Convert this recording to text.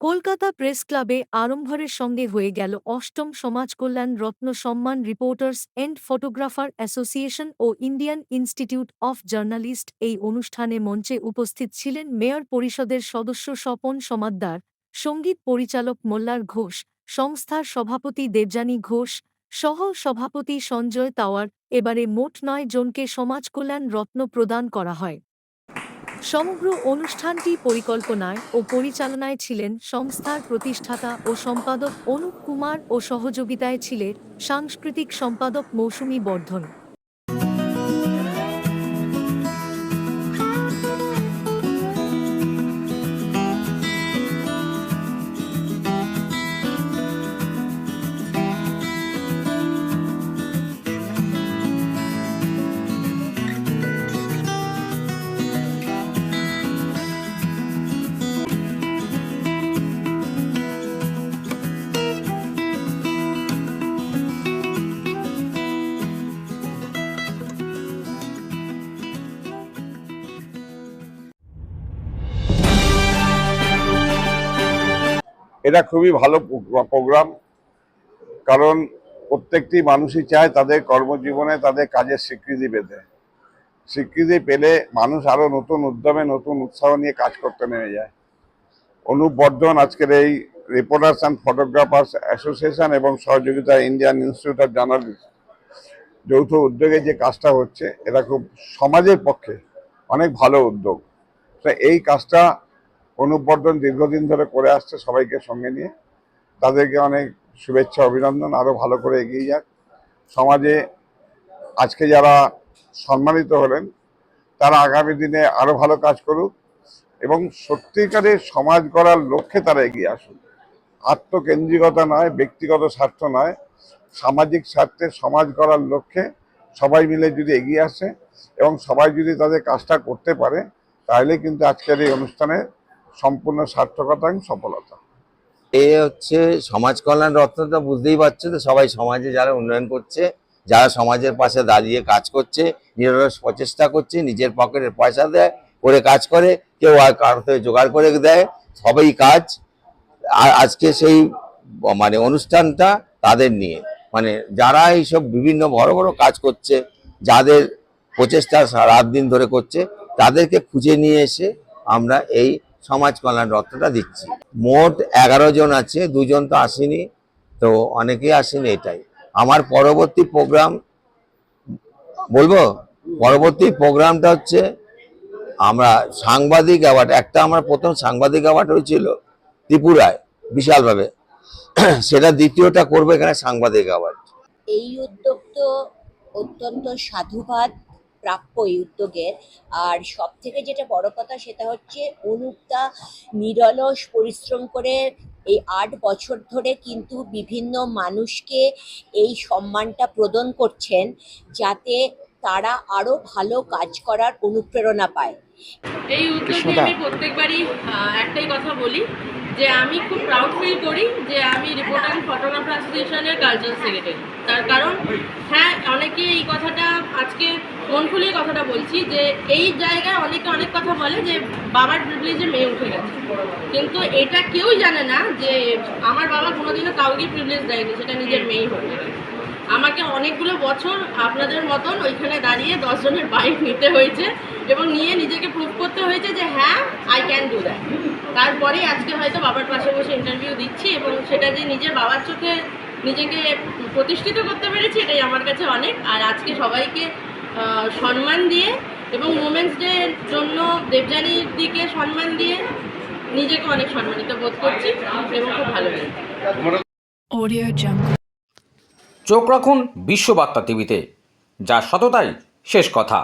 Kolkata press ক্লাবে আড়ম্বরের সঙ্গে হয়ে গেল অষ্টম সমাজ কল্যাণ রত্ন সম্মান রিপোর্টার্স এন্ড ফটোগ্রাফার অ্যাসোসিয়েশন ও ইন্ডিয়ান ইনস্টিটিউট অফ জার্নালিস্ট এই অনুষ্ঠানে মঞ্চে উপস্থিত ছিলেন মেয়র পরিষদের সদস্য স্বপন সমাদ্দার, সংগীত পরিচালক মোল্লার ঘোষ, সংস্থার সভাপতি দেবযানী ঘোষ, সহ সভাপতি সঞ্জয় তাওয়ার। এবারে মোট নয় জনকে সমাজ কল্যাণ রত্ন প্রদান করা হয়। সমগ্র অনুষ্ঠানটি পরিকল্পনায় ও পরিচালনায় ছিলেন সংস্থার প্রতিষ্ঠাতা ও সম্পাদক অনুপ কুমার ও সহযোগিতায় ছিলেন সাংস্কৃতিক সম্পাদক মৌসুমী বর্ধন। এটা খুবই ভালো প্রোগ্রাম কারণ প্রত্যেকটি মানুষই চায় তাদের কর্মজীবনে তাদের কাজের স্বীকৃতি পেতে। স্বীকৃতি পেলে মানুষ আরও নতুন উদ্যমে, নতুন উৎসাহ নিয়ে কাজ করতে নেমে যায়। অনুপ বর্ধন আজকের এই রিপোর্টার্স অ্যান্ড ফটোগ্রাফার্স অ্যাসোসিয়েশন এবং সহযোগিতা ইন্ডিয়ান ইনস্টিটিউট অফ জার্নালিস্ট যৌথ উদ্যোগে যে কাজটা হচ্ছে, এটা খুব সমাজের পক্ষে অনেক ভালো উদ্যোগ। এই কাজটা অনুবর্ধন দীর্ঘদিন ধরে করে আসছে সবাইকে সঙ্গে নিয়ে। তাদেরকে অনেক শুভেচ্ছা, অভিনন্দন আরও ভালো করে এগিয়ে যাক। সমাজে আজকে যারা সম্মানিত হলেন, তারা আগামী দিনে আরও ভালো কাজ করুক এবং সত্যিকারের সমাজ গড়ার লক্ষ্যে তারা এগিয়ে আসুক। আত্মকেন্দ্রিকতা নয়, ব্যক্তিগত স্বার্থ নয়, সামাজিক স্বার্থে সমাজ গড়ার লক্ষ্যে সবাই মিলে যদি এগিয়ে আসে এবং সবাই যদি তাদের কাজটা করতে পারে, তাহলে কিন্তু আজকের এই অনুষ্ঠানে সম্পূর্ণ সার্থকতা এবং সফলতা। এ হচ্ছে সমাজ কল্যাণ রত্নটা বুঝতেই পারছ তো সবাই সমাজে যারা উন্নয়ন করছে, যারা সমাজের পাশে দাঁড়িয়ে কাজ করছে, নিরলস প্রচেষ্টা করছে, নিজের পকেটের পয়সা দেয়, করে কাজ করে, কেউ আর কারও থেকে জোগাড় করে দেয়, সবাই কাজ। আর আজকে সেই মানে অনুষ্ঠানটা তাদের নিয়ে। মানে যারা এইসব বিভিন্ন বড় বড় কাজ করছে, যাদের প্রচেষ্টা রাত দিন ধরে করছে, তাদেরকে খুঁজে নিয়ে এসে আমরা এই সমাজ কল্যাণ রত্নটা দিচ্ছি। মোট এগারো জন আছে, দুজন তো আসেনি, তো অনেকেই আসেনি এটাই। আমার পরবর্তী প্রোগ্রাম, বলব? পরবর্তী প্রোগ্রামটা হচ্ছে আমরা সাংবাদিক অ্যাওয়ার্ড, একটা আমার প্রথম সাংবাদিক অ্যাওয়ার্ড হয়েছিল ত্রিপুরায়, বিশালভাবে। সেটা দ্বিতীয়টা করবে এখানে সাংবাদিক অ্যাওয়ার্ড। এই উদ্যোগ তো অত্যন্ত সাধুবাদ। প্রাপ্য এই উদ্যোগের। আর সব থেকে যেটা বড় কথা সেটা হচ্ছে অনুপদা নিরলস পরিশ্রম করে এই আট বছর ধরে কিন্তু বিভিন্ন মানুষকে এই সম্মানটা প্রদান করছেন যাতে তারা আরও ভালো কাজ করার অনুপ্রেরণা পায়। এই উদ্যোগে আমি প্রত্যেকবারই একটাই কথা বলি যে আমি খুব প্রাউড ফিল করি যে আমি রিপোর্টার অ্যান্ড ফটোগ্রাফার অ্যাসোসিয়েশনের কালচারাল সেক্রেটারি তার কারণ হ্যাঁ অনেকে এই কথাটা আজকে মন খুলে কথাটা বলছি যে এই জায়গায় অনেকে অনেক কথা বলে যে বাবার প্রিভিলেজে মেয়ে উঠে গেছে। কিন্তু এটা কেউই জানে না যে আমার বাবা কোনোদিনও কাউকে প্রিভিলেজ দেয়নি, সেটা নিজের মেয়েই হয়ে গেছে আমাকে অনেকগুলো বছর আপনাদের মতন ওইখানে দাঁড়িয়ে দশজনের বাইক নিতে হয়েছে এবং নিয়ে নিজেকে প্রুভ করতে হয়েছে যে আই ক্যান ডু দ্যাট তারপরে আজকে হয়তো বাবার পাশে বসে ইন্টারভিউ দিচ্ছি এবং সেটা যে নিজের বাবার চোখে নিজেকে প্রতিষ্ঠিত করতে পেরেছি এটাই আমার কাছে অনেক। আর আজকে সবাইকে সম্মান দিয়ে এবং উমেন্স ডে জন্য দেবযানীর দিকে সম্মান দিয়ে নিজেকে অনেক সম্মানিত বোধ করছি এবং খুব ভালো লাগে চোখ রাখুন বিশ্ববার্তা টিভিতে যা সততাই শেষ কথা।